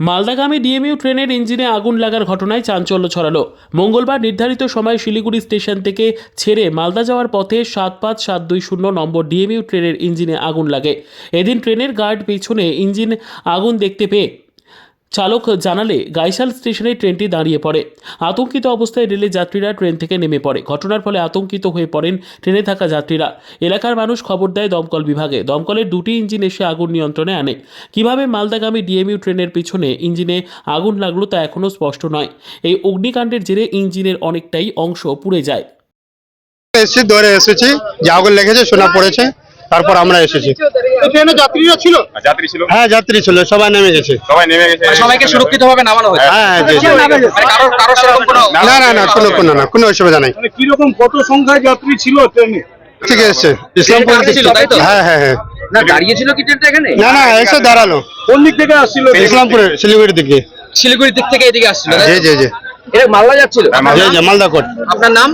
মালদাগামী DMU ট্রেনের ইঞ্জিনে আগুন লাগার ঘটনায় চাঞ্চল্য ছড়ালো। মঙ্গলবার নির্ধারিত সময় শিলিগুড়ি স্টেশন থেকে ছেড়ে মালদা যাওয়ার পথে সাত পাঁচ সাত দুই শূন্য নম্বর ডিএমইউ ট্রেনের ইঞ্জিনে আগুন লাগে। এদিন ট্রেনের গার্ড পেছনে ইঞ্জিন আগুন দেখতে পেয়ে চালক জানালে গাইশাল স্টেশনে ট্রেনটি দাঁড়িয়ে পড়ে। আতঙ্কিত অবস্থায় রেলের যাত্রীরা ট্রেন থেকে নেমে পড়ে। ঘটনার ফলে আতঙ্কিত হয়ে পড়েন ট্রেনে থাকা যাত্রীরা। এলাকার মানুষ খবর দেয় দমকল বিভাগে। দমকলের দুটি ইঞ্জিন এসে আগুন নিয়ন্ত্রণে আনে। কীভাবে মালদাগামী ডিএমইউ ট্রেনের পিছনে ইঞ্জিনে আগুন লাগল তা এখনও স্পষ্ট নয়। এই অগ্নিকাণ্ডের জেরে ইঞ্জিনের অনেকটাই অংশ পুড়ে যায়। এসেছি, দৌড়ে এসেছি। যে আগুন লেগেছে শোনা পড়েছে। তারপর আমরা এসেছি। ট্রেনে যাত্রীরা ছিল? যাত্রী ছিল? হ্যাঁ যাত্রী ছিল সবাই নেমে গেছে। সবাই নেমে গেছে। সবাইকে সুরক্ষিত ভাবে নামানো হয়েছে। হ্যাঁ জি। মানে কারোর কারোর সেরকম কোনো না না না কোনো কোনো না কোনো অসুবিধা নাই। মানে কীরকম কত সংখ্যায় যাত্রী ছিল ট্রেনে? ঠিক এসছে ইসলামপুর ট্রেনটা ছিল, তাই তো? হ্যাঁ হ্যাঁ হ্যাঁ। না দাঁড়িয়ে ছিল কি ট্রেনটা এখানে? না না এসে দাঁড়াল। কোন দিক থেকে আসছিল? ইসলামপুরে শিলিগুড়ির দিকে। শিলিগুড়ির দিক থেকে এদিকে আসছিল জি? জি জি। এটা মালদা যাচ্ছিল জি জি মালদা কোট আপনার নাম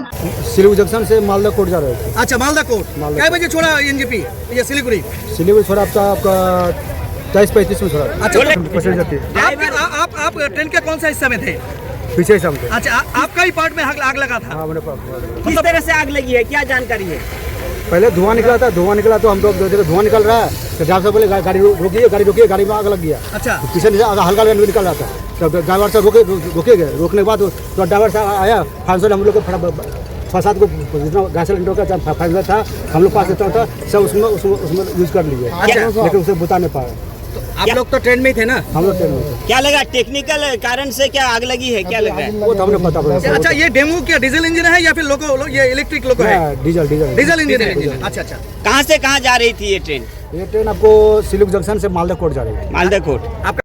सिलीगुड़ी जंक्शन से मालदा कोर्ट जा रहे थे अच्छा मालदा कोर्ट मालदा क्या बजे छोड़ा एनजीपी ये सिलीगुड़ी सिलीगुड़ी छोड़ा आपका आपका तेईस पैंतीस में छोड़ा अच्छा पैसेंजर थे आप, आ- आप आप ट्रेन के कौन सा हिस्से में थे पीछे से हम थे अच्छा आ, आपका ही पार्ट में आग, आग लगा था हाँ मैंने पा- किस तरह से आग लगी है क्या जानकारी है पहले धुआं निकला था धुआं निकला तो हम लोग देखो धुआं निकल रहा है तो ड्राइवर साहब बोले "गा- गाड़ी रो- रोकिए गाड़ी रोकिए गाड़ी में आग लग गया अच्छा पीछे से आग हल्का हल्का निकल रहा था तो ड्राइवर साहब रोके रोके गए। रोकने के बाद तो ड्राइवर साहब आया फाइव हम लोग को सात को जितना गैस सिलेंडर का फाइव था हम लोग पास इतना था सब उसमें उसमें उसमें यूज़ कर लिए। लेकिन उसे बता नहीं पाया। आप लोग तो ट्रेन में ही थे ना? हम लोग ट्रेन में थे। क्या लगा टेक्निकल कारण से क्या आग लगी है क्या लगा? है वो तो हमने पता पड़ा अच्छा ये डेमो क्या डीजल इंजन है या फिर लोको लो, ये इलेक्ट्रिक लोको है? हाँ, डीजल डीजल। डीजल इंजन है। अच्छा अच्छा। कहाँ से कहाँ जा रही थी ये ट्रेन? ये ट्रेन आपको सिलुक जंक्शन से मालदा कोट जा रही है मालदा कोट।